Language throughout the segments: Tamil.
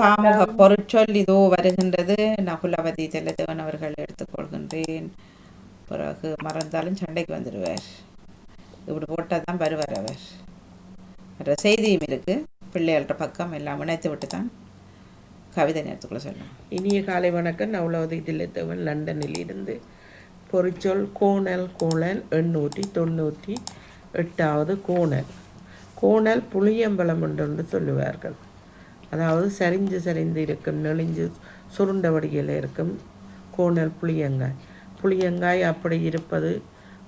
பாமுக பொருட்சொல் இதோ வருகின்றது. நகுலவதி திலதேவன் அவர்கள் எடுத்துக்கொள்கின்றேன். பிறகு மறந்தாலும் சண்டைக்கு வந்துடுவார். இப்படி போட்டால் தான் வருவார் அவர். என்ற செய்தியும் இருக்கு. பிள்ளைகள்கிட்ட பக்கம் எல்லாம் இணைத்து விட்டு தான் கவிதை நேரத்துக்குள்ள சொல்லணும். இனிய காலை வணக்கம். நவுலவதி தில்லைத்தவன் லண்டனில் இருந்து. பொறிச்சொல் கோணல் கோணல் எண்ணூற்றி தொண்ணூற்றி எட்டாவது கோணல். கோணல் புளியம்பலம் என்று சொல்லுவார்கள். அதாவது சரிஞ்சு சரிந்து இருக்கும் நெளிஞ்சு சுருண்ட வடியில் இருக்கும் கோணல் புளியங்காய். புளியங்காய் அப்படி இருப்பது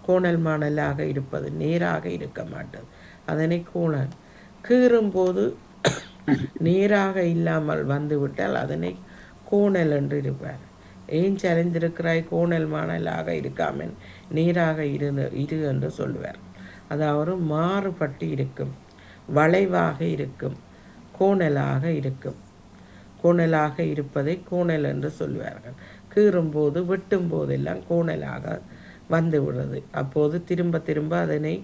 கோணல் மாணலாக இருப்பது நேராக இருக்க மாட்டது. அதனை கோணல். கீறும்போது நேராக இல்லாமல் வந்துவிட்டால் அதனை கோணல் என்று இருப்பார். ஏன் சரிந்திருக்கிறாய்? கோணல் மாணலாக இருக்காமல் நேராக இரு இரு என்று சொல்லுவார் அதாவது மாறுபட்டு இருக்கும் வளைவாக இருக்கும். கோணலாக இருக்கும். கோணலாக இருப்பதை கோணல் என்று சொல்வார்கள். கீறும்போது வெட்டும் போதெல்லாம் கோணலாக வந்து விடுறது. அப்போது திரும்ப திரும்ப அதனை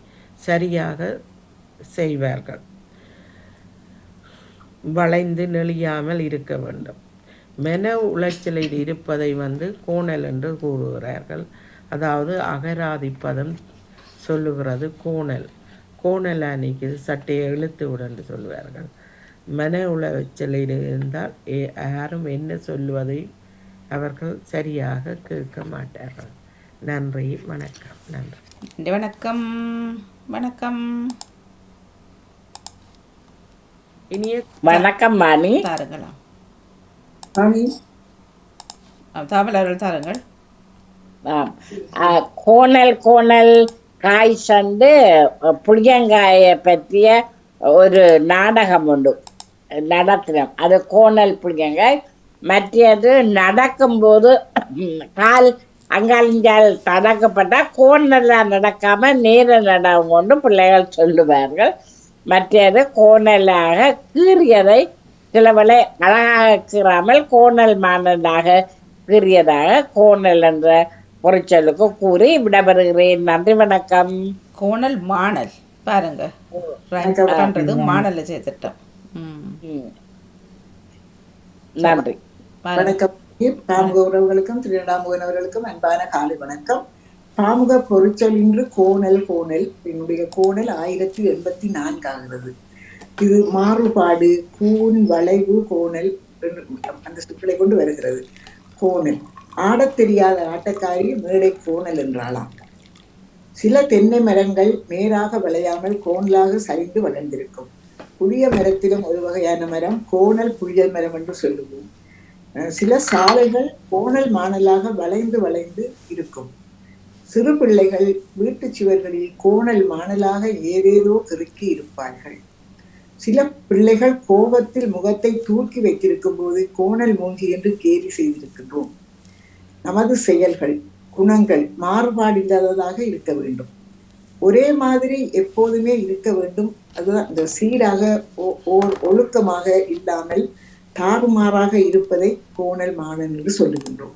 சரியாக செய்வார்கள். வளைந்து நெளியாமல் இருக்க வேண்டும். மென உளைச்சலில் இருப்பதை வந்து கோணல் என்று கூறுகிறார்கள். அதாவது அகராதிப்பதம் சொல்லுகிறது கோணல். கோணல் அன்னைக்கு சட்டையை இழுத்து விடு என்று மன உளைச்சலில் இருந்தால் ஏ- யாரும் என்ன சொல்லுவதை அவர்கள் சரியாக கேட்க மாட்டார்கள். நன்றி வணக்கம் நன்றி. வணக்கம் வணக்கம். இனிய வணக்கம் மாணி தாருங்களாம் ராணி தமிழர்கள் தாருங்கள். கோணல் கோணல் காய் சண்டு புளியங்காயை பற்றிய ஒரு நாடகம் உண்டு. நடத்தினோம் அது கோணல் புளியங்காய் மற்றது நடக்கும்போது கால் அங்காலிஞ்சால் நடக்கப்பட்டால் கோணலாக நடக்காம நேர நடவும் கொண்டு பிள்ளைகள் சொல்லுவார்கள். மற்றது கோணலாக கீறியதை சிலவளை அழகாக கீறாமல் கோணல் மானதாக கீறியதாக கோணல் என்ற பொறிச்சொல்லுக்கு கூறி விடைபெறுகிறேன். நன்றி வணக்கம். கோணல் மாணல் பாருங்க. பண்றது சேர்த்துட்டோம். நன்றி. வணக்கம். பாமுக உறவுகளுக்கும் அவர்களுக்கும் அன்பான காலை வணக்கம். பாமுக பொருட்சொல் இன்று கோணல் கோணல். என்னுடைய கோணல் ஆயிரத்தி எண்பத்தி நான்காகிறது. இது மாறுபாடு கூன் வளைவு கோணல் அந்த சொற்களை கொண்டு வருகிறது. கோணல். ஆடத் தெரியாத ஆட்டக்காரி மேடை கோணல் என்றாளாம். சில தென்னை மரங்கள் நேராக விளையாமல் கோணலாக சரிந்து வளர்ந்திருக்கும். புளிய மரத்திலும் ஒரு வகையான மரம் கோணல் புளியல் மரம் என்று சொல்லுவோம். சில சாலைகள் கோணல் மாணலாக வளைந்து வளைந்து இருக்கும். சிறு பிள்ளைகள் வீட்டுச் சுவர்களில் கோணல் மாணலாக ஏதேதோ கிறுக்கி இருப்பார்கள். சில பிள்ளைகள் கோபத்தில் முகத்தை தூக்கி வைத்திருக்கும் போது கோணல் மூங்கி என்று கேலி செய்திருக்கின்றோம். நமது செயல்கள் குணங்கள் மாறுபாடில்லாததாக இருக்க வேண்டும். ஒரே மாதிரி எப்போதுமே இருக்க வேண்டும் அதுதான் இந்த சீராக ஓ- ஓர் ஒழுக்கமாக இல்லாமல் தாறுமாறாக இருப்பதை கோணல் மாணன் என்று சொல்லுகின்றோம்.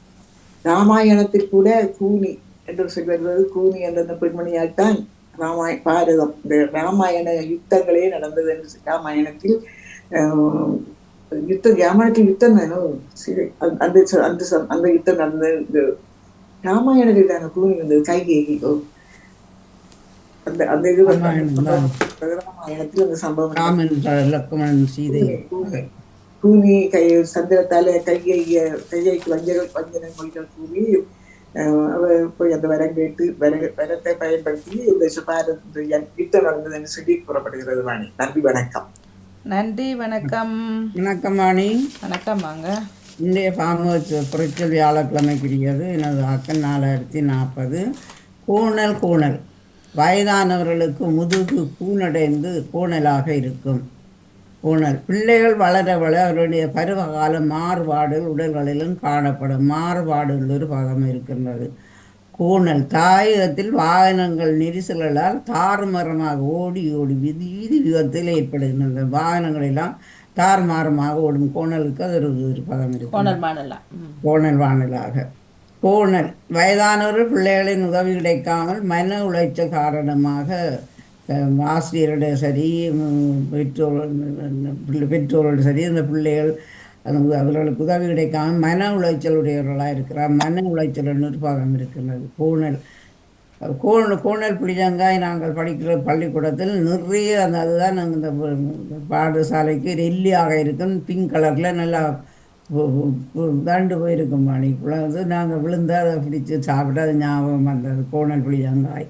ராமாயணத்தில் கூட கூனி என்று சொல்வது கூனி என்ற அந்த பெண்மணியால் தான் ராமாய பாரதம் இந்த ராமாயண யுத்தங்களே நடந்தது என்று ராமாயணத்தில் ஆஹ், யுத்தம் ராமாயணத்தில் யுத்தம் தானோ அந்த அந்த அந்த யுத்தம் நடந்தது. இந்த ராமாயணத்தில் தானே கூனி வந்தது. கைகேகி அந்த அந்த இது அந்த சம்பவம். ராமன் லக்ஷ்மணன் சீதை. கூனி கூனி கை சந்திரத்தால கையை கையைக்கு வஞ்சக வஞ்சன மொழிகள் கூறி அஹ், அவ போய் அந்த வரம் கேட்டு வர வரத்தை பயன்படுத்தி இந்த சுபாரத் யுத்தம் நடந்ததுன்னு சொல்லி கூறப்படுகிறது வாணி. நன்றி வணக்கம். நன்றி வணக்கம். வணக்கம் வாணி. வணக்கம் வாங்க. இன்றைய பாமுக புரட்சல் வியாழக்கிழமைக்குரியது எனது அக்கன் நாலாயிரத்தி நாற்பது. கூணல் கூணல். வயதானவர்களுக்கு முதுகு கூனடைந்து கூணலாக இருக்கும். கூணல். பிள்ளைகள் வளர வளர அவருடைய பருவகால மாறுபாடுகள் உடல்களிலும் காணப்படும். மாறுபாடுகள் ஒரு பதம் இருக்கின்றது. கூணல். தாயகத்தில் வாகனங்கள் நெரிசல்களால் தாறுமாறமாக ஓடி ஓடி விதி வீதி விபத்தில் ஏற்படுகின்றது. வாகனங்கள் எல்லாம் தாறுமாறமாக ஓடும் கோணலுக்கு அது ஒரு பதம் இருக்கு கோணல் மாணலாம் ம். கோணல் வானலாக. கோணல் வயதானவர் பிள்ளைகளின் உதவி கிடைக்காமல் மன உளைச்சல் காரணமாக அஹ், ஆசிரியரோட சரி ம், பெற்றோர் பெற்றோரோட சரி அந்த பிள்ளைகள் அது அவர்களுக்கு உதவி கிடைக்காமல் மன உளைச்சலுடையவர்களாக இருக்கிறார். மன உளைச்சல் நிர்வாகம் இருக்கிறது. கோணல் கோணல் கோணல் பிடிச்சங்காய் நாங்கள் படிக்கிற பள்ளிக்கூடத்தில் நிறைய அந்த அதுதான் நாங்கள் இந்த பாடசாலைக்கு ரெல்லியாக இருக்கும் பிங்க் கலரில் நல்லா தாண்டு போயிருக்கும் மணிக்குள்ள வந்து நாங்கள் விழுந்து அதை பிடிச்சு சாப்பிட்டு அது ஞாபகம் வந்தது. கோணல் பிடிச்சங்காய்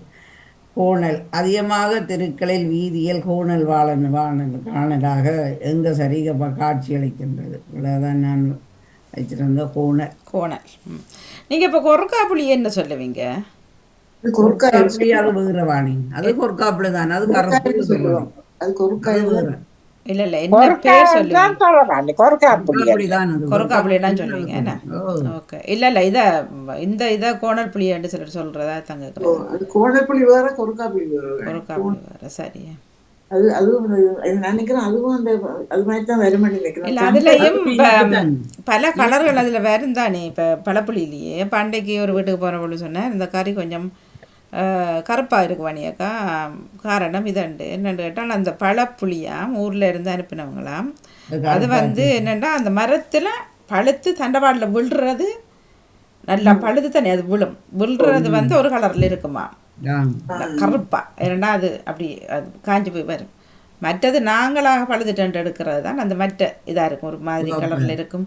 கோணல் அதிகமாக தெருக்களில் வீதியில் கோணல் வாழன் வாழன் காணலாக எங்க சரிக ப- காட்சியளிக்கின்றது இவ்வளவுதான் நான் வச்சிருந்த கோணல். கோணல். ம். நீங்க இப்போ கொறுக்கா புளி என்ன சொல்லுவீங்க? அப்படி அது வேறவாணி அது கொற்காப்புல தான் அது கருப்பு கொருக்காய்னு சொல்லுவோம் அது கொருக்காய். இல்ல இல்ல என்ன பேர் சொல்லுவீங்க கொரக்கா சொல்லுவீங்க என்ன. ஓகே. இல்ல இல்ல இத இந்த இத கோணல் புளியன்னு சிலர் சொல்றதா தங்க ஓ, அது கோணப்புளி வேற கொருக்கா புளி வேற. கொறுக்கா புளி வேற சரி. அது அதுவும் அது நான் நினைக்கிறேன் அதுவும் அந்த அது மாதிரி தான் வருமானு இல்ல நினைக்கிறேன் அதுலயும். பல கலர்கள் அதுல வரும் தானே இப்ப பழப்புளியிலேயே பண்டைக்கு ஒரு வீட்டுக்கு போற பொழுது சொன்னேன் இந்த கறி கொஞ்சம் அஹ், கருப்பா இருக்கு வணியக்கா காரணம் இதண்டு. என்னன்னு கேட்டால் அந்த பழப்புளியாம் ஊர்ல இருந்து அனுப்பினவங்களாம். அது வந்து என்னன்னா அந்த மரத்துல பழுத்து தண்டவாடில் விழுறது நல்லா பழுது தானே அது விழும். விழுறது வந்து ஒரு கலர்ல இருக்குமா. கருப்பா. ஏன்னா அது அப்படி அது காஞ்சி போய் வரும். மற்றது நாங்களாக பழுதுட்டு எடுக்கிறது தான் அந்த மற்ற இதா இருக்கும். ஒரு மாதிரி கலர்ல இருக்கும்.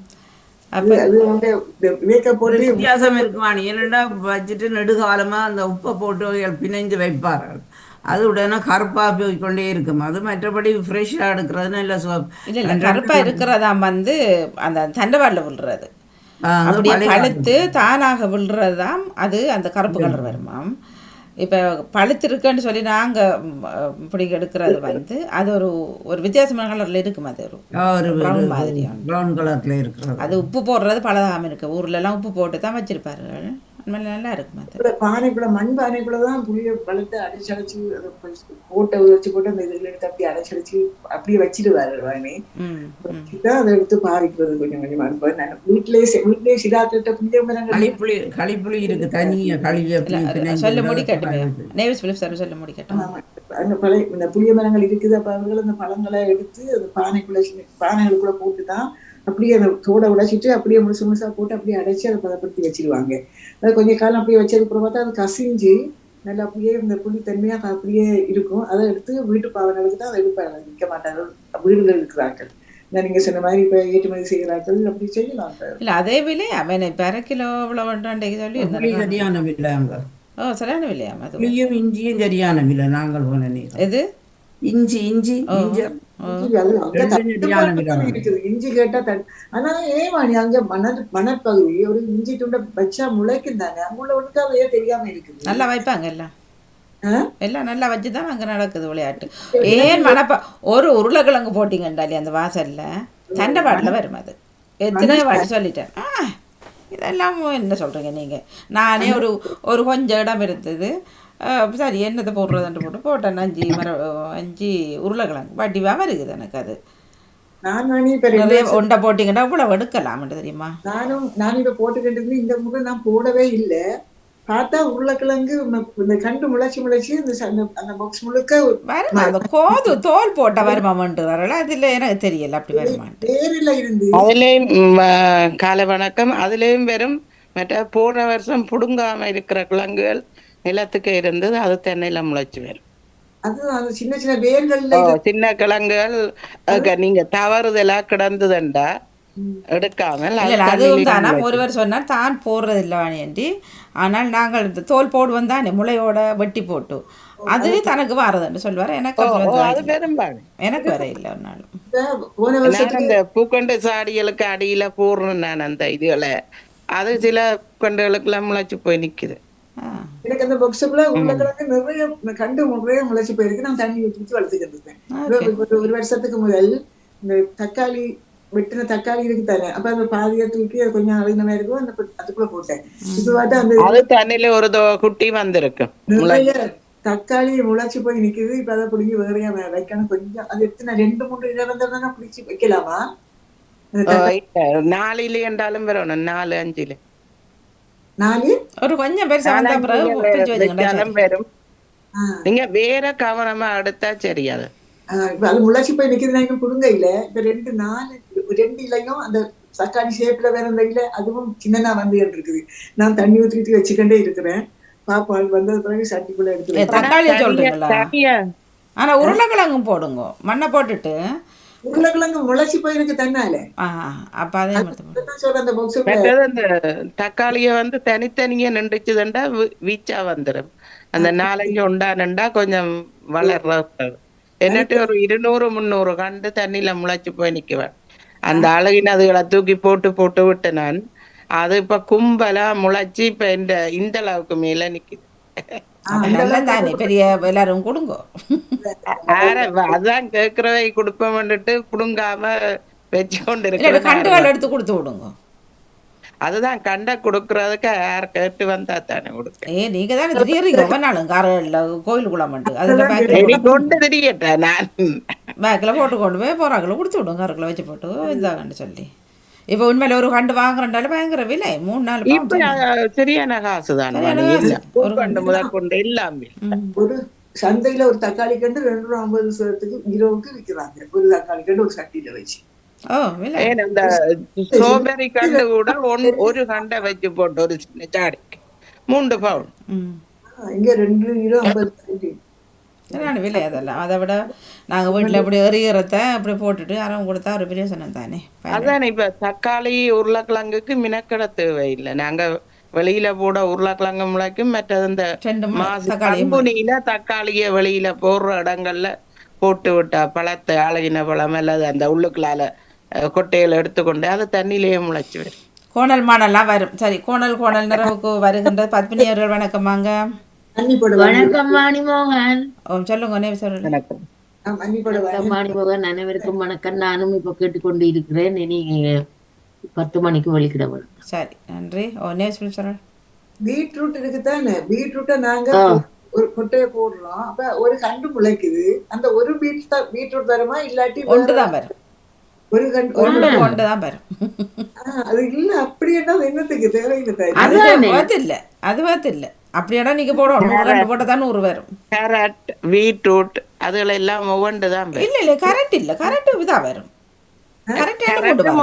வித்தியாசம் இருக்குமானி. ஏன்னா வச்சுட்டு நெடுகாலமா அந்த உப்பை போட்டு பிணைஞ்சு வைப்பார்கள் அது உடனே கருப்பா போய் கொண்டே இருக்கும். அது மற்றபடி ஃப்ரெஷ்ஷாக எடுக்கிறது நல்ல சுவ- இல்ல இல்ல கருப்பா இருக்கிறதாம் வந்து அந்த தண்டவாடில் விழுறது. அப்படியே பழுத்து தானாக விழுறதாம். அது அந்த கருப்பு கலர் வருமாம். இப்போ பழுத்து இருக்குன்னு சொல்லி நாங்க ம், இப்படி எடுக்கிறது வந்து அது ஒரு ஒரு வித்தியாசமான கலர்ல இருக்கும் அது ஒரு மாதிரியான. ப்ரௌன் கலர்ல இருக்கிறது. அது உப்பு போடுறது பழகாம இருக்கு. ஊர்ல எல்லாம் உப்பு போட்டு தான் வச்சிருப்பார்கள். நல்லா இருக்கும் பானைக்குள்ள மண் பானைக்குள்ள தான் புளிய பழத்தை அடைச்சு அடைச்சு அதை போட்டை வச்சு போட்டு அந்த இதுல எடுத்து அப்படியே அடைச்சு அடைச்சு அப்படியே வச்சிடுவாரு வாணி. வச்சுதான் அதை எடுத்து பாரிக்கிறது கொஞ்சம் கொஞ்சமா இப்ப நான் வீட்டிலேயே செ- வீட்டிலேயே சிலாத்திட்ட புளிய மரங்கள். களிப்புளி களிப்புளி இருக்கு தனியா பிணைஞ்சு சொல்ல பிலிப் சார் சொல்ல ஆமா. அந்த பழைய இந்த புளிய மரங்கள் இருக்குது அப்ப அவர்கள் அந்த பழங்களை எடுத்து அந்த பானைக்குள்ள பானைகளுக்குள்ள போட்டுதான் அப்படியே அந்த தோடை உடைச்சிட்டு அப்படியே முழுசு முழுசா போட்டு அப்படியே அடைச்சு அதை பதப்படுத்தி வச்சிருவாங்க. அது கொஞ்ச காலம் அப்படியே வச்சதுக்கு அப்புறம் பார்த்தா அது கசிஞ்சு நல்லா அப்படியே இந்த புளி தன்மையா அப்படியே இருக்கும். அதை எடுத்து வீட்டு பாவங்களுக்கு தான் அதை எடுப்பாங்க விற்க மாட்டாங்க. வீடுகள் இருக்கிறார்கள். இந்த நீங்க சொன்ன மாதிரி இப்ப ஏற்றுமதி செய்கிறார்கள் அப்படி செய்யலாம். இல்ல அதே விலை. அவன் இப்போ அரை கிலோ இவ்வளோ வேண்டாண்டைக்கு சொல்லி சரியான விலை அங்க. ஓ சரியான விலையாம் அது புளியும் இஞ்சியும் சரியான விலை. நாங்கள் போன நீர் எது? இஞ்சி இஞ்சி இஞ்சி இஞ்சி கேட்டா ஆனா ஏன் வாணி அங்க மணல் மணற்பகுதி ஒரு இஞ்சி துண்டை வச்சா முளைக்கும் தானே. அங்குள்ள ஒழுங்கா அதையே தெரியாம இருக்குது. நல்லா வைப்பாங்க எல்லாம்? எல்லாம் நல்லா வச்சு தான் அங்கே நடக்குது விளையாட்டு. ஏன் மனப்பா ஒரு உருளைக்கிழங்கு போட்டிங்கண்டாலே அந்த வாசல்ல. தண்டவாட்டில் வரும் அது? எத்தனை வாட்டி சொல்லிட்டேன். ஆ இதெல்லாம் என்ன சொல்கிறீங்க நீங்கள் நானே ஒரு ஒரு கொஞ்சம் இடம் இருந்தது. சரி என்னத்தை போடுறதுன்ட்டு போட்டு போட்டேன் அஞ்சு மர அஞ்சு உருளைக்கிழங்கு வட்டிவாக வருகுது எனக்கு அது நிறைய உண்டை போட்டிங்கன்னா இவ்வளோ எடுக்கலாம்ட்டு தெரியுமா நானும் நான் இப்ப போட்டுக்கிட்டு இருந்து இந்த முறை நான் போடவே இல்லை பார்த்தா உருளைக்கிழங்கு இந்த கண்டு முளைச்சு முளைச்சு இந்த அந்த- பாக்ஸ் முழுக்க வருமா அந்த கோது தோல் போட்ட வருமாமன்றார்கள் அதில் எனக்கு தெரியல அப்படி வருமான்ட்டு வேரில இருந்து அதுலேயும் காலை வணக்கம் அதுலேயும் வெறும் மற்ற போன வருஷம் புடுங்காம இருக்கிற கிழங்குகள் நிலத்துக்கு இருந்தது அது தென்னையில முளைச்சு வரும் சின்ன கிழங்குகள் அங்க நீங்க தவறுதலா கிடந்ததுண்டா? எடுக்காமல் இல்ல அது இல்ல அதுவும் தானா ஒருவர் சொன்னார் தான் போடுறது இல்லை வாணியண்டி ஆனால் நாங்கள் இந்த தோல் போடுவோம் தானே முளையோட வெட்டி போட்டு. அது தனக்கு வாரதுன்னு சொல்லுவார். எனக்கு எனக்கு வர இல்லை வருஷத்துக்கு அந்த பூக்கொண்டு சாடிகளுக்கு அடியில போடுறேன் நான் அந்த இதுகளை. அது சில பூக்கொண்டுகளுக்கெல்லாம் முளைச்சு போய் நிக்குது. எனக்கு அந்த பாக்ஸுக்குள்ள உருளைக்கிழங்கு நிறைய கண்டு நிறைய முளைச்சு போயிருக்கு. நான் தண்ணி ஊற்றி வளர்த்துக்கிட்டு இருக்கேன் ஓகே. ஒரு- வருஷத்துக்கு முதல் இந்த தக்காளி வெட்டின தக்காளி இருக்கு தானே அப்ப அந்த பாதியை தூக்கி கொஞ்சம் அழுகின இருக்கும். அந்த அதுக்குள்ள போட்டேன். இப்ப பார்த்தா அந்த அது தண்ணியில ஒரு குட்டி வந்திருக்கு. நிறைய தக்காளி முளைச்சு போய் நிக்குது. இப்ப அதை பிடிங்கி வேறையா வைக்கணும். கொஞ்சம் அது எத்தனை ரெண்டு மூணு இடம் பிடிச்சி வைக்கலாமா? நாலுல என்றாலும் வரணும் நாலு அஞ்சுல. நாலு? ஒரு கொஞ்சம் பெருசா வந்த பிறகு. வரும். நீங்க வேற கவனமா எடுத்தா சரியாது அது. முளைச்சு போய் இன்னும் புடுங்க இல்ல இப்ப ரெண்டு நாலு ரெண்டு இலையும் அந்த தக்காளி ஷேப்ல வேற இந்த இல்ல அதுவும் சின்னதா வந்து இருக்குது நான் தண்ணி ஊற்றிட்டு வச்சுக்கிட்டே இருக்கிறேன். பாப்பாள் வந்தது பிறகு சட்டிக்குள்ள எடுத்து. தக்காளி சொல்றீங்களா? ஆனா உருளைக்கிழங்கும் போடுங்க. மண்ணை போட்டுட்டு உருளைக்கிழங்கு முளைச்சு போயிருக்கு தன்னால. ஆ அப்ப அதே மாதிரி போடுங்க. அதான் சொல்றேன் அந்த தக்காளிய வந்து தனித்தனியா நின்றுச்சுதுண்டா வீச்சா வந்துடும் அந்த நாலஞ்சு உண்டானண்டா கொஞ்சம் வளர்ற என்னட்டு ஒரு இருநூறு முந்நூறு கண்டு தண்ணியில முளைச்சு போய் நிக்குவேன். அந்த அழகின அதுகளை தூக்கி போட்டு போட்டு விட்டு நான் அது இப்ப கும்பலா முளைச்சு இப்ப இந்த இந்த அளவுக்கு மேல நிக்குது. பெரிய எல்லாரும் கொடுங்க. அதான் கேக்குறவை கொடுப்போம்னுட்டு புடுங்காம வச்சு கொண்டு கண்டுகள் எடுத்து கொடுத்து விடுங்க. அதுதான் கண்ட கொடுக்கறதுக்கு யார் கேட்டு வந்தா தானே கொடுக்க. ஏ நீங்க தானே திடீர்னு ரொம்ப நாளும் காரில் கோயிலுக்குள்ள மட்டும் அதுல கொண்டு நான். பேக்கில் போட்டு கொண்டு போய் போறாங்கள கொடுத்து விடுங்க காருக்குள்ள வச்சு போட்டு. இதாகன்னு சொல்லி. இப்போ உண்மையில ஒரு கண்டு வாங்குறண்டால பயங்கர விலை. மூணு நாலு pound இப்ப சரியான காசு தான். ஒரு கண்டு முதல் கொண்டு எல்லாமே. ஒரு சந்தையில ஒரு தக்காளி கண்டு ரெண்டு ரூபா ஐம்பது சதத்துக்கு கிலோவுக்கு விற்கிறாங்க ஒரு தக்காளி கண்டு ஒரு சட்டியில வச்சு. அந்த ஸ்ட்ராபெரி கண்டு கூட ஒரு கண்டை வச்சு போட்டு ஒரு சின்ன சாடிக்கு மூன்று பவுன் ம். ஆ, இங்க ரெண்டு கிலோ ஐம்பது. சட்டி சரியான விலை அதெல்லாம் அதை விட நாங்கள் வீட்டில் இப்படி எறிகிறத அப்படி போட்டுட்டு அறம் கொடுத்தா ஒரு பிரயோசனம் தானே அதான் இப்ப தக்காளி உருளைக்கிழங்குக்கு மினக்கட தேவையில்லை நாங்க வெளியில போட உருளைக்கிழங்கு முளைக்கும் மற்றது இந்த கம்புனியில தக்காளிய வெளியில போடுற இடங்கள்ல போட்டு விட்டா பழத்தை அழகின பழம் அல்லது அந்த உள்ளுக்குள்ளால அஹ், கொட்டையில எடுத்துக்கொண்டு அது தண்ணியிலேயே முளைச்சு வரும் கோணல் மானெல்லாம் வரும் சரி கோணல் கோணல் நிறவுக்கு வருகின்ற பத்மினியர்கள் வணக்கமாங்க மன்னி போடுவாங்க வணக்கம் வாணிமோகன் ஓ சொல்லுங்க வாணிமோகன் அனைவருக்கும் வணக்கம். நானும் இப்ப கேட்டுக்கொண்டு இருக்கிறேன். இனி பத்து மணிக்கு வெளிக்கிட வேணும். சரி நன்றி. ஓ நேம் சொல்லி சொல்கிறேன் பீட்ரூட் இருக்குதானே? பீட்ரூட்டை நாங்க. ஒரு கொட்டையை போடுறோம். அப்ப ஒரு கண்டு முளைக்குது. அந்த ஒரு பீட் தான் பீட்ரூட் வருமா இல்லாட்டி வேற ஒன்று தான் வரும் ஒரு கண்டு ஒரு ஒன்று ஒன்று தான் வரும் ஆ, அது இல்ல அப்படி என்ன அது என்னத்துக்கு? தேவையில்லை. அது அதானே. பார்த்து இல்லை அது பார்த்து இல்லை. அப்படியாடா நீங்க போடணும். நூறு ரெண்டு போட்டால் தான் நூறு வரும் கேரட் பீட்ரூட் அதுல எல்லாம் ஒவ்வொன்று தான் வரும். இல்லை. இல்லை கரெக்ட் இல்லை கரெக்ட் இதாக வரும்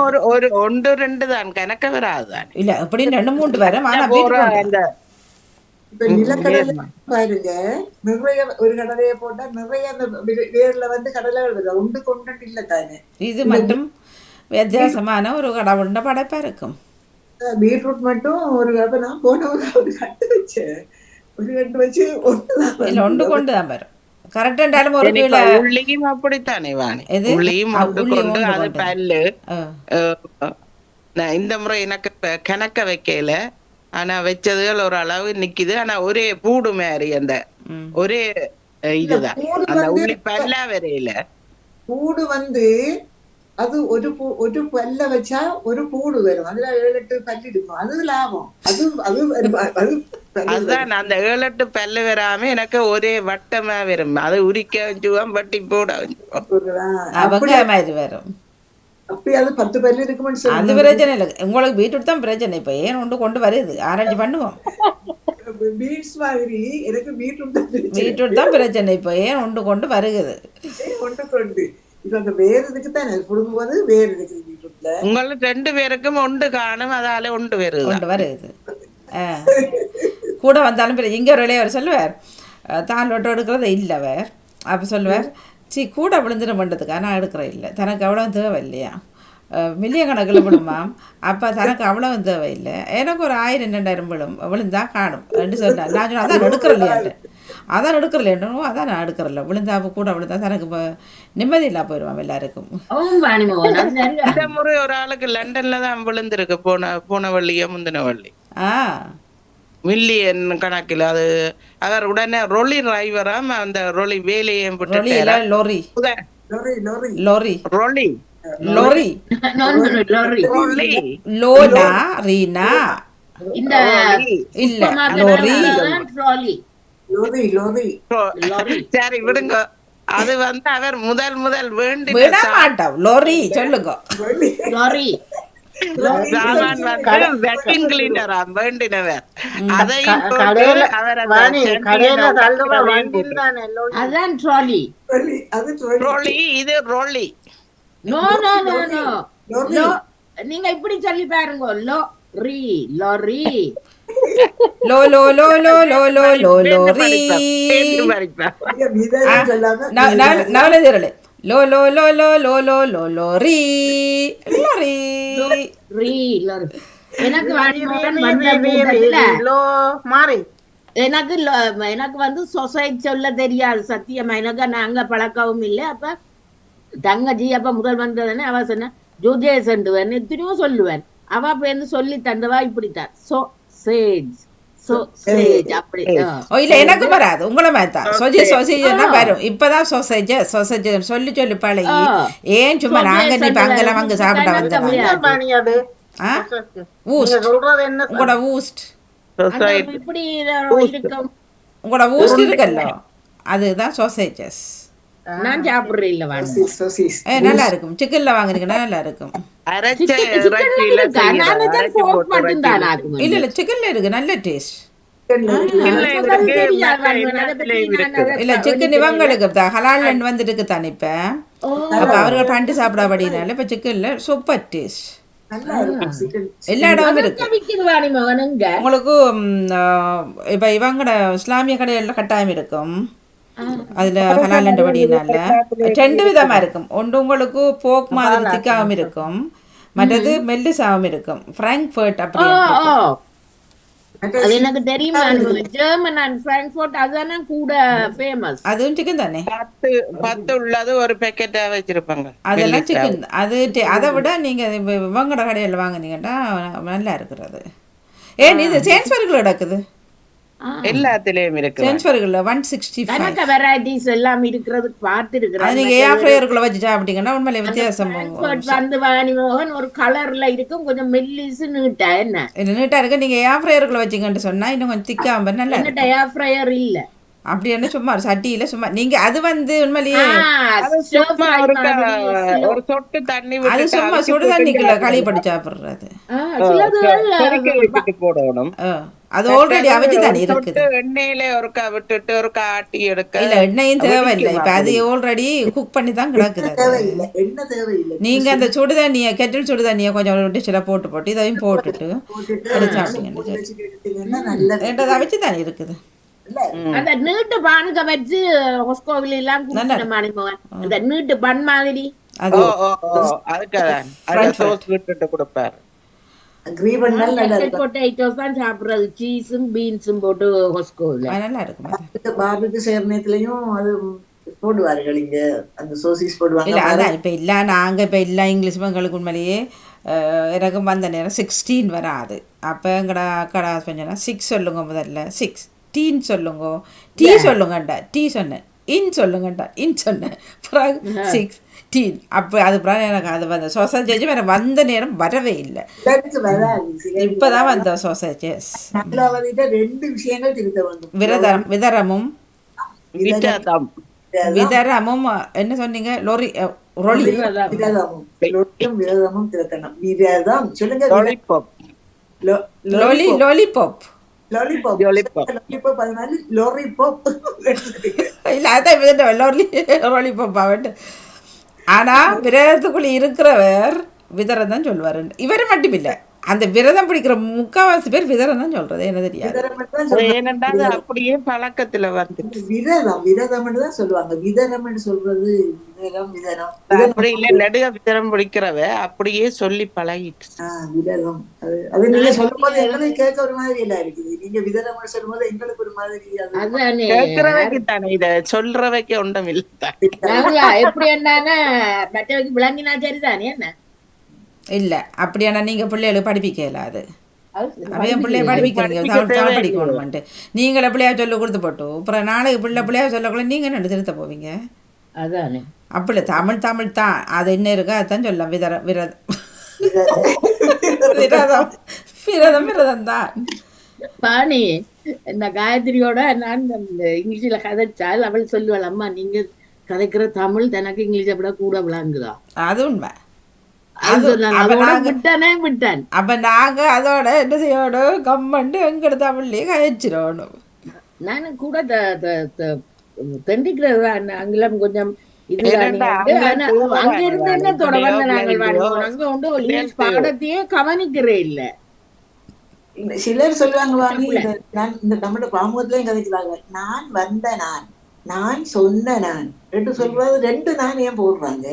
ஒரு ஒரு ஒன்று ரெண்டு தான். கணக்க வராது தான் இல்லை அப்படின்னு ரெண்டு மூன்று வரும் அந்த இப்ப நிலக்கடலை பாருங்க. நிறைய ஒரு கடலையை போட்டா நிறைய அந்த வேர்ல வந்து கடலைகள் வருது. உண்டு கொண்டு இல்ல தானே. இது மட்டும் வித்தியாசமான ஒரு கடவுண்ட படைப்பா இருக்கும். பீட்ரூட் மட்டும் ஒரு அப்ப நான் போன ஒரு கட்டு வச்சேன். ஒரு கட்டு வச்சு இல்லை ஒன்று கொண்டு தான் வரும். கரெக்ட் என்றாலும் ஒரு கீழே உள்ளியும் அப்படித்தானே வாணி? உள்ளியும் ஒன்று கொண்டு ஒன்று அது. பல்லு. இந்த முறை எனக்கு கணக்க வைக்கல. ஆனா வச்சதுகள் ஒரு அளவு நிக்குது. ஆனா ஒரே பூடு மாதிரி அந்த. ஒரே இதுதான். அந்த உள்ளி பல்லா வரையில. பூடு வந்து அது ஒரு பூ ஒரு பல்ல வச்சா ஒரு பூடு வரும். அதுல ஏழு எட்டு பல்லு இருக்கும். அது லாபம். அது அது வரும். அது அதுதான் அந்த ஏழு எட்டு பல்லு வராம எனக்கு ஒரே வட்டமா வரும். அது உரிக்க வச்சுவோம் வட்டி போட மாதிரி வரும். அப்படி அது பத்து பல்லு இருக்குமென்னு அது பிரச்சனை இல்லை. உங்களுக்கு பீட்ரூட் தான் பிரச்சனை. இப்போ ஏன் ஒன்று கொண்டு வருது? ஆராய்ச்சி பண்ணுவோம். பீட்ஸ் மாதிரி எனக்கு பீட்ரூட் தான். பீட்ரூட் தான் பிரச்சனை. இப்போ ஏன் ஒன்று கொண்டு வருகுது? கொண்டு கொண்டு? இப்ப அந்த வேர் இதுக்கு தானே புடுங்கும் போது வேர் இருக்குது பீட்ரூட்ல உங்களுக்கு ரெண்டு பேருக்கும் ஒன்று காணும். அதால ஒன்று வருது? வருகுது. ஆ. கூட வந்தாலும் இங்கே ஒரு இளையவர் சொல்லுவார். தான் லொட்டு எடுக்கிறது இல்லை அவர் அப்போ சொல்லுவார் சி கூட விழுந்துட பண்ணுறதுக்கா நான் எடுக்கிறேன். இல்லை. தனக்கு அவ்வளோ தேவை இல்லையா மில்லியன் கணக்கில் விழுமாம் அப்போ தனக்கு அவ்வளோ தேவை இல்லை எனக்கு ஒரு ஆயிரம் ரெண்டாயிரம் விழும். விழுந்தா காணும். என்று சொன்னார் நான் சொன்னேன் அதான் எடுக்கிறலையாண்டு அதான் எடுக்கிறலேன்னு அதான் நான் எடுக்கிறல விழுந்தா கூட விழுந்தா தனக்கு இப்போ நிம்மதி இல்லாம போயிடுவான் எல்லாருக்கும். ஒரு ஆளுக்கு லண்டன்ல தான் விழுந்திருக்கு. போன போன வள்ளியோ முந்தின வள்ளி. ஆ. மில்லியன் கணக்கில் அது அவர் உடனே ரொலி டிரைவராம் அந்த ரொலி லொரி இல்லை lorry. Lorry lorry. ரொலி. Lorry. Lorry லோனா ரீனா. இந்த இல்ல லொரி. சரி விடுங்க. அது வந்து அவர் முதல் முதல் வேண்டின விட மாட்டோம். லொரி சொல்லுங்க. லொரி. அதான் ட்ராலி. இது ரொலி நோ நோ நோ நோ. நீங்க இப்படி சொல்லி பாருங்க. லோ ரீ லொரி லோ லோ லோ லோ லோ லோ லோ லோரி விதம் சொல்லாம Lo, lo, lo, lo, lo, lo, lo, lo, ri. எனக்கு மாறி. எனக்கு எனக்கு வந்து சொசைட்டி சொல்ல தெரியாது சத்தியமா. எனக்கு நாங்க பழக்கவும் இல்லை. அப்ப தங்கச்சி அப்ப முதல் வந்ததுன்னு அவ சொன்ன ஜோதியை சென்றுவேன் சொல்லுவேன். அவ அப்ப சொல்லி தந்தவா இப்படித்தான். சோ சேஜ் இல்ல எனக்கும் வராது. உங்களை மாதிரி சொஜி சொசேஜ்னா வரும் இப்பதான் சொசேஜ் சொசைஜ சொல்லி சொல்லி பழகி. ஏன் சும்மா நாங்க இப்ப அங்கெல்லாம் அங்க சாப்பிட வந்தோம் உங்களோட ஊஸ்ட் உங்களோட ஊஸ்ட் இருக்குல்ல? அதுதான் சொசேஜஸ். நான் சாப்பிடுறேன் இல்ல வாங்க. நல்லா இருக்கும். சிக்கன்ல வாங்குறீங்கன்னா நல்லா இருக்கும். இல்ல இல்ல சிக்கன்ல இருக்கு. நல்ல டேஸ்ட் இல்ல சிக்கன் இவங்களுக்கு ஹலால் வந்துட்டு இருக்கு தானே இப்ப? அப்ப அவர்கள் பண்ணிட்டு சாப்பிடாபடினால இப்ப சிக்கன்ல சூப்பர் டேஸ்ட் எல்லா இடமும் இருக்கு. உங்களுக்கு இப்ப இவங்கட இஸ்லாமிய கடையில கட்டாயம் இருக்கும். அதுல ஹலால் படினால ரெண்டு விதமா இருக்கும். ஒன்று உங்களுக்கு போக் மாதிரி திக்காவும் இருக்கும். மற்றது மெல்லிசாவும் இருக்கும். ஃப்ராங்க்ஃபர்ட் அப்படி. அது எனக்கு தெரியுமா ஜெர்மன் அண்ட் பிராங்க்ஃபர்ட் அதுதானே கூட ஃபேமஸ் அதுவும் சிக்கன் தானே? பத்து பத்து உள்ளது ஒரு பேக்கெட்டா வச்சிருப்பாங்க. அதெல்லாம் சிக்கன் அது அதை விட நீங்க இப்ப இவங்கட கடையில் வாங்குனீங்கன்னா நல்லா இருக்கிறது. ஏன் இது சேன்ஸ்பர்கில் கிடக்குது எல்லாத்துலயும் இருக்கு சேன்ஸ்பர்கில் ஒன் சிக்ஸ்டி எனக்கு வெரைட்டிஸ் எல்லாம் இருக்கிறது பார்த்து அது இருக்கிறேன் நீங்க ஏர் ஃப்ரையருக்குள்ள வச்சு சாப்பிட்டீங்கன்னா உண்மையிலே வித்தியாசம் வந்து வாணி மோகன் ஒரு கலர்ல இருக்கும். கொஞ்சம் மெல்லிசு நீட்டா என்ன? இது நீட்டா இருக்கு. நீங்க ஏர் ஃப்ரையருக்குள்ள வச்சீங்கன்னு சொன்னா இன்னும் கொஞ்சம் திக்காம நல்லா என்னட்ட ஏர் ஃப்ரையர் இல்ல? அப்படி என்ன சும்மா சட்டியில சும்மா நீங்க அது வந்து உண்மையிலேயே அது சும்மா ஒரு சொட்டு தண்ணி அது சும்மா சுடு தண்ணிக்குள்ள களி படி சாப்பிடுறது. போடணும். அது ஆல்ரெடி அவிச்சு தானே இருக்குது. எண்ணெயில ஒருக்கா விட்டுட்டு ஒரு ஆட்டி எடுக்க இல்ல எண்ணெயும் தேவையில்லை. இப்ப அது ஆல்ரெடி குக் பண்ணி தான் கிடக்குது நீங்க அந்த சுடு தண்ணியை கெட்டில் சுடு தண்ணியை கொஞ்சம் டிஷ்ல போட்டு போட்டு இதையும் போட்டுட்டு எடுத்து அவிச்சு தானே இருக்குது. அந்த நீட்டு பானுக வச்சு ஹொஸ்கோவில் எல்லாம் அந்த நீட்டு பன் மாதிரி. அது சோஸ் விட்டுட்டு கொடுப்பாரு. கிரீவன்னால் நல்லா இருக்கும் பொட்டேட்டோஸ் தான் சாப்பிடுறது சீஸும் பீன்ஸும் போட்டு நல்லா இருக்கும் அது. போடுவார்கள் இங்க அந்த சோசிஸ் போடுவாங்க இல்ல அதான் இப்ப இல்ல நாங்க இப்ப இல்ல இங்கிலீஷ் எங்களுக்கு உண்மையிலேயே எனக்கும் வந்த நேரம் சிக்ஸ்டீன் வராது அப்போ எங்கட சொன்னா சிக்ஸ் சொல்லுங்க முதல்ல சிக்ஸ் டீன் சொல்லுங்க டீ சொல்லுங்கண்டா டீ சொன்னேன் இன் சொல்லுங்கண்டா இன் சொன்னேன் பிறகு சிக்ஸ் டீன் அப்போ அது எனக்கு அது வந்த சோசேஜ் எனக்கு வந்த நேரம் வரவே இல்லை. இப்பதான் வந்த சோசேஜஸ் ரெண்டு விஷயங்கள் திருத்த வேண்டும். விரதம் விதரமும். விதரமும் என்ன சொன்னீங்க? லொரி ரொலி. விரதமும். விரதமும் திருத்தணும். விரதம். சொல்லுங்க லாலிபாப். லொலி லொலிபாப். லாலிபாப். லாலிபாப். அதனால லொரிபாப். இல்ல அதான் விதட்ட லொலி லொலிபாப் அவன்ட்டு. ஆனா விரதத்துக்குள்ளே இருக்கிறவர் விதரம் தான் சொல்லுவாரு இவர் மட்டும் இல்ல அந்த விரதம் பிடிக்கிற முக்காவாசி பேர் விதரம் தான் சொல்றது என்ன தெரியாது. விதரம் அப்படியே பழக்கத்துல வந்துட்டு விரதம் விரதம் தான் சொல்லுவாங்க. விதரம் சொல்றது விதரம் விதரம். அப்படி இல்ல நடுக விதரம் பிடிக்கிறவ அப்படியே சொல்லி பழகிட்டு விரதம் அது அது நீங்க சொல்லும் போது எங்களுக்கு கேட்க ஒரு மாதிரி எல்லாம் இருக்குது. நீங்க விதரம் சொல்லும் போது எங்களுக்கு ஒரு மாதிரி கேட்கிறவைக்கு தானே இத சொல்றவைக்கு ஒன்றும் இல்லை. எப்படி என்னன்னா மற்றவைக்கு விளங்கினா சரிதானே என்ன? இல்ல அப்படியானா நீங்க பிள்ளைகளுக்கு படிப்பிக்கல அது அது அவையன் பிள்ளைய படிப்பிக்கிறீங்க படிக்கணும்ட்டு நீங்கள பிள்ளையா சொல்லி கொடுத்து போட்டு அப்புறம் நாளைக்கு பிள்ளை பிள்ளையா சொல்லக்குள்ள நீங்க என்ன திருத்த போவீங்க அதானே அப்படி தமிழ் தமிழ் தான் அது என்ன இருக்கோ அதான் சொல்லலாம் விதர விரதம் விரதம் விரதம் விரதம் தான் பாணி இந்த காயத்ரியோட நான் இங்கிலீஷ்ல கதைச்சால் அவள் சொல்லுவாள் அம்மா நீங்க கதைக்கிற தமிழ் தனக்கு இங்கிலீஷை விட கூட விளங்குதா அது உண்மை. அப்ப நாங்க- விட்டானே விட்டான் அப்ப நாங்க அதோட என்ன செய்யணும்? கம்மண்டு எங்கட தமிழ்லயே கழிச்சிடணும் நான் கூட தெண்டிக்கிறது ஆங்கிலம் கொஞ்சம் அங்க இருந்து என்ன தொடர்ந்து நாங்கள் அங்க உண்டு பாடத்தையே கவனிக்கிறே இல்ல. சிலர் சொல்லுவாங்க நான் இந்த தமிழ் பாமுகத்திலையும் கதைக்கிறாங்க நான் வந்த நான் நான் சொன்ன நான். ரெண்டு சொல்றது ரெண்டு நான் ஏன் போடுறாங்க?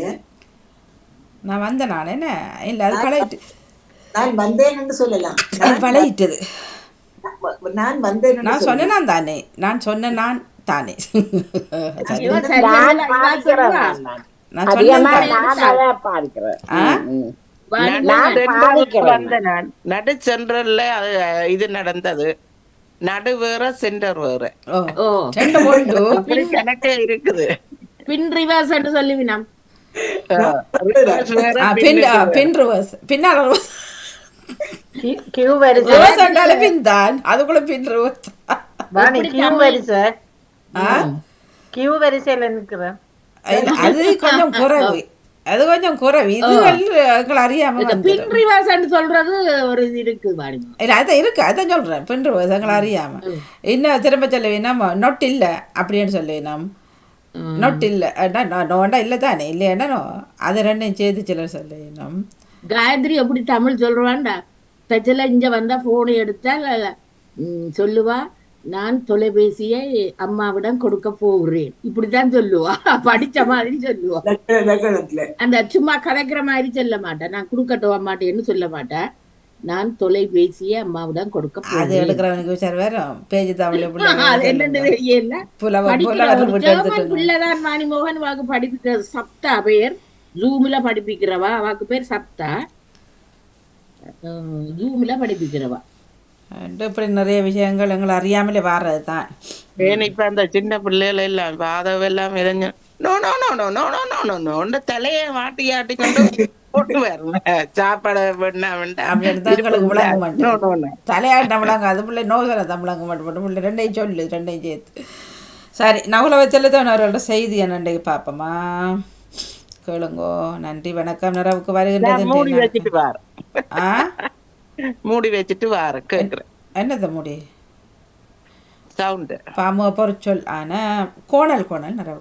நான் வந்த நான் என்ன? இல்லை அது பழகிட்டு நான் வந்தேன் என்று சொல்லலாம். அது பழகிட்டது. நான் வந்தேன் நான் சொன்னேன் நான் தானே. நான் சொன்ன நான் தானே. நான் சொன்னேன் நடு சென்டர்ல இது நடந்தது. நடு வேற சென்டர் வேற. இருக்குது. பின் ரிவர்ஸ் என்று சொல்லுவினாம். அது கொஞ்சம் குறைவு அது கொஞ்சம் குறைவு இது எங்களை அறியாம பின் சொல்றது ஒரு இது இருக்கு இல்ல அதான் இருக்கு அதான் சொல்றேன் பின் எங்களை அறியாம இன்னும் திரும்ப சொல்லுவேன் நாம நொட் இல்ல அப்படின்னு சொல்லுவேன் நாம இல்லை தானே இல்லை ഇല്ലേണ്ടോ அதை രണ്ടും ചെയ്ത് ചിലർ ചെയ്യണം காயத்ரி எப்படி தமிழ் சொல்றான்டா ஸ்பெஷலா இங்க வந்தா போனை எடுத்தால் சொல்லுவா நான் தொலைபேசியை அம்மாவிடம் கொடுக்க போகிறேன் இப்படித்தான் சொல்லுவா படிச்ச மாதிரி சொல்லுவா அந்த சும்மா கலக்கிற மாதிரி சொல்ல மாட்டேன் நான் கொடுக்கட்டும் அம்மாட்டேன்னு சொல்ல மாட்டேன் நான் தொலைபேசியை அம்மாவிடம் கொடுக்க அது எடுக்கிறவனுக்கு விசார் வரும் பேஜ் தமிழ் பிள்ளைதான் மாணிமோகன் வாக்கு படிப்பிக்கிற சப்தா பேர் ஜூம்ல படிப்பிக்கிறவா வாக்கு பேர் சப்தா. ஜூம்ல படிப்பிக்கிறவா. இப்படி நிறைய விஷயங்கள் எங்களை அறியாமலே வர்றது தான் ஏன் இப்ப அந்த சின்ன பிள்ளைகள் எல்லாம் பாதவ எல்லாம் இளைஞ no no no no no no no no no இந்த தலையை மாட்டி ஆட்டி கொண்டு போட்டு சாப்பாடு வேண்டாம் வேண்டாம் விளங்க அது பிள்ளை நோசனை தான் விளங்க மாட்டேன் பிள்ளை ரெண்டையும் சொல்லு ரெண்டையும் சேர்த்து சரி நகுல வச்சல தான் அவரோட செய்தி என்னண்டை பார்ப்போமா கேளுங்கோ நன்றி வணக்கம் நிறவுக்கு வருகின்றது மூடி வச்சுட்டு வார ஆ மூடி வச்சுட்டு வார கேக்குறேன் என்னது முடி சவுண்டு பாமு பொறிச்சொல் ஆன கோணல் கோணல் நிறவு